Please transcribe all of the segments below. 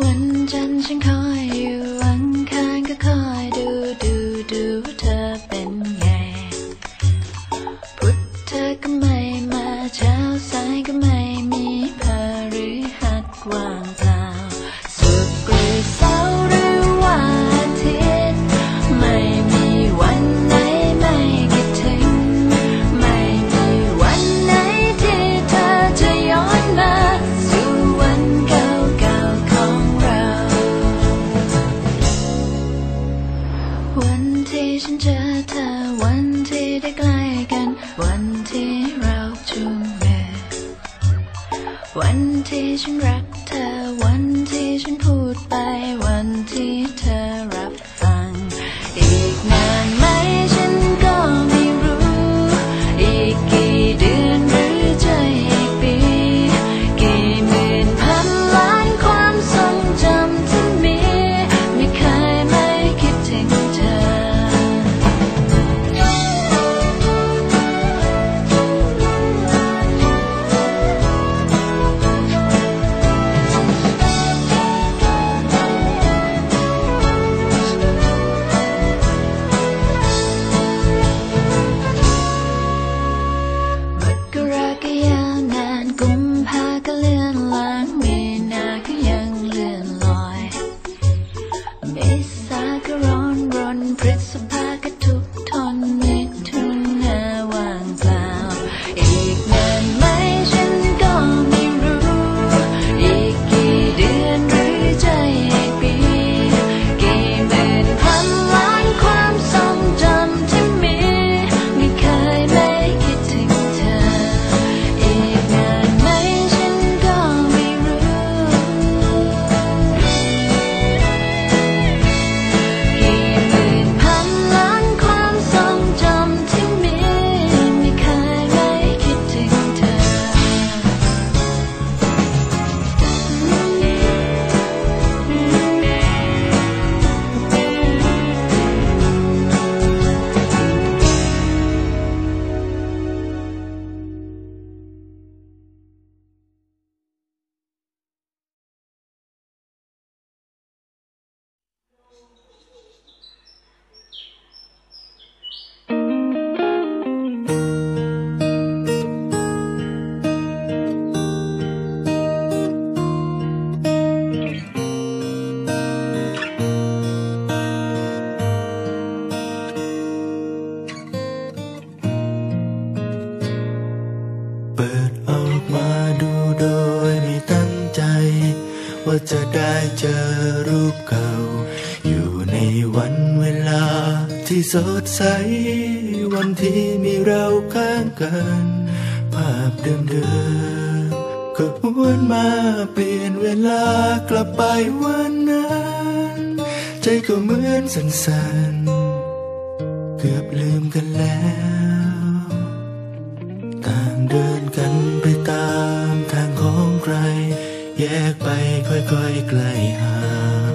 วันจัน สดใส วันที่มีเราข้างกัน ภาพเดิมๆก็หวนมาเปลี่ยนเวลากลับไปวันนั้น ใจก็เหมือนสั่นๆ เกือบลืมกันแล้ว ต่างเดินกันไปตามทางของใคร แยกไปค่อยๆไกลห่าง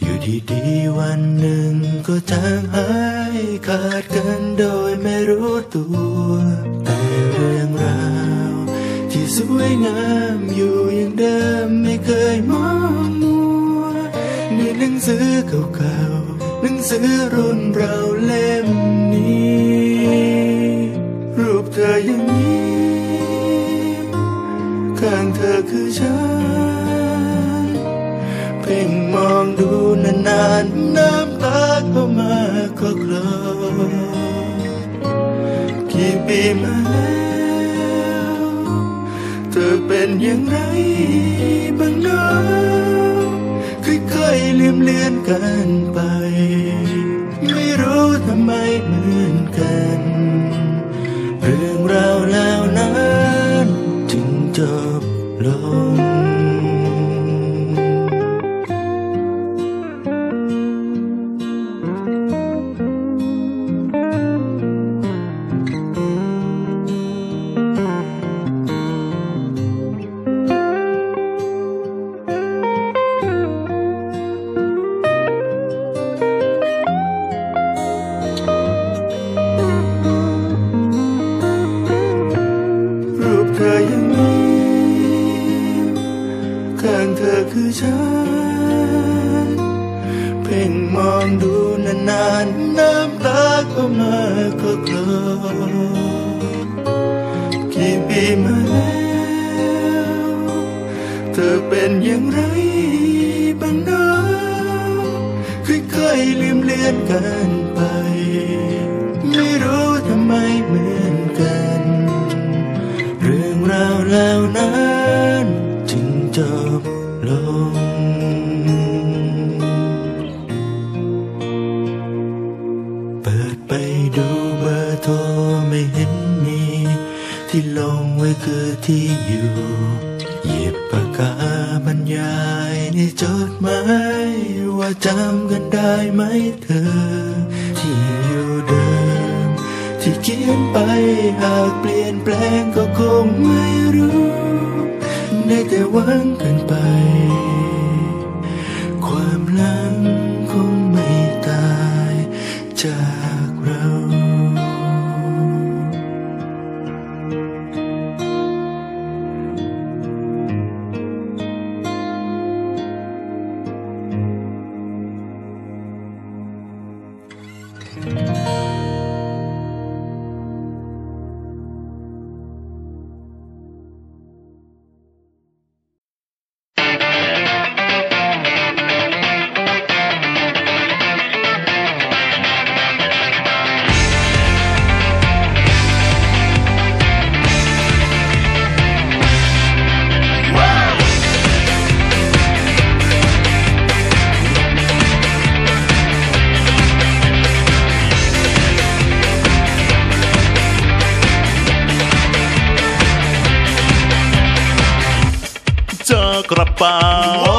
อยู่ดีๆวันหนึ่ง ก็จางหายขาดกันโดยไม่รู้ตัว แต่เรื่องราว ที่สวยงามอยู่อย่างเดิมไม่เคยมองมัวในหนังสือเก่าๆหนังสือรุ่นเราเล่มนี้ รูปเธออยังนี้ข้างเธอคือฉัน เพ่งมองดูนานๆ มาก็คลอกี่ปีมาแล้ว เธอเป็นอย่างไรบ้างเนาะค่อยๆลืมเลือนกันไป ไม่รู้ทำไมเหมือนกัน เรื่องราวแล้วนั้นจึงจบลง คือฉัน เพ่งมองดูนานๆน้ำตาก็มาก็คลอกี่ปีมาแล้ว เธอเป็นอย่างไรบ้างเนาะค่อยๆลืมเลือนกันไป ไม่รู้ทำไมเหมือนำกันได้ไหมเธอ ที่อยู่เดิม ที่เขียนไปหากเปลี่ยนแปลงก็คงไม่รู้ ได้แต่หวังกันไป อ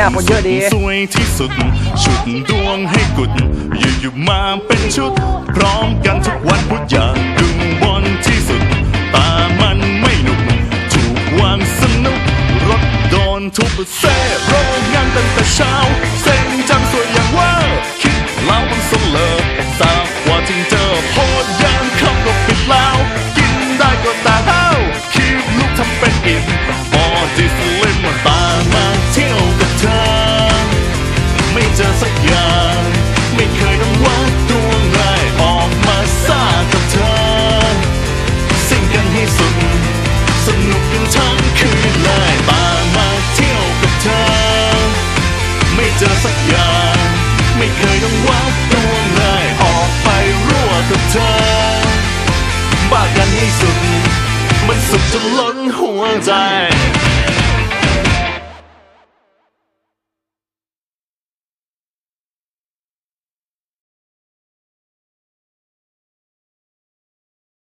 เนี่ยคนเยอะดีสวยที่สุด ชุดดวงให้กุด อยู่อยู่มาเป็นชุด พร้อมกันทุกวันพุธอย่าดึงบอลที่สุด ตามันไม่หนุกถูกวางสนุก รถโดนทุบเซ่โร้องงานตั้งแต่เช้า ได้ตามมาเที่ยวกับเธอ ไม่เจอสักอย่าง ไม่เคยต้องวัตัวเลยออกไปรั่วกับเธอ บ้ากันให้สุด มันสุดจนล้นหัวใจ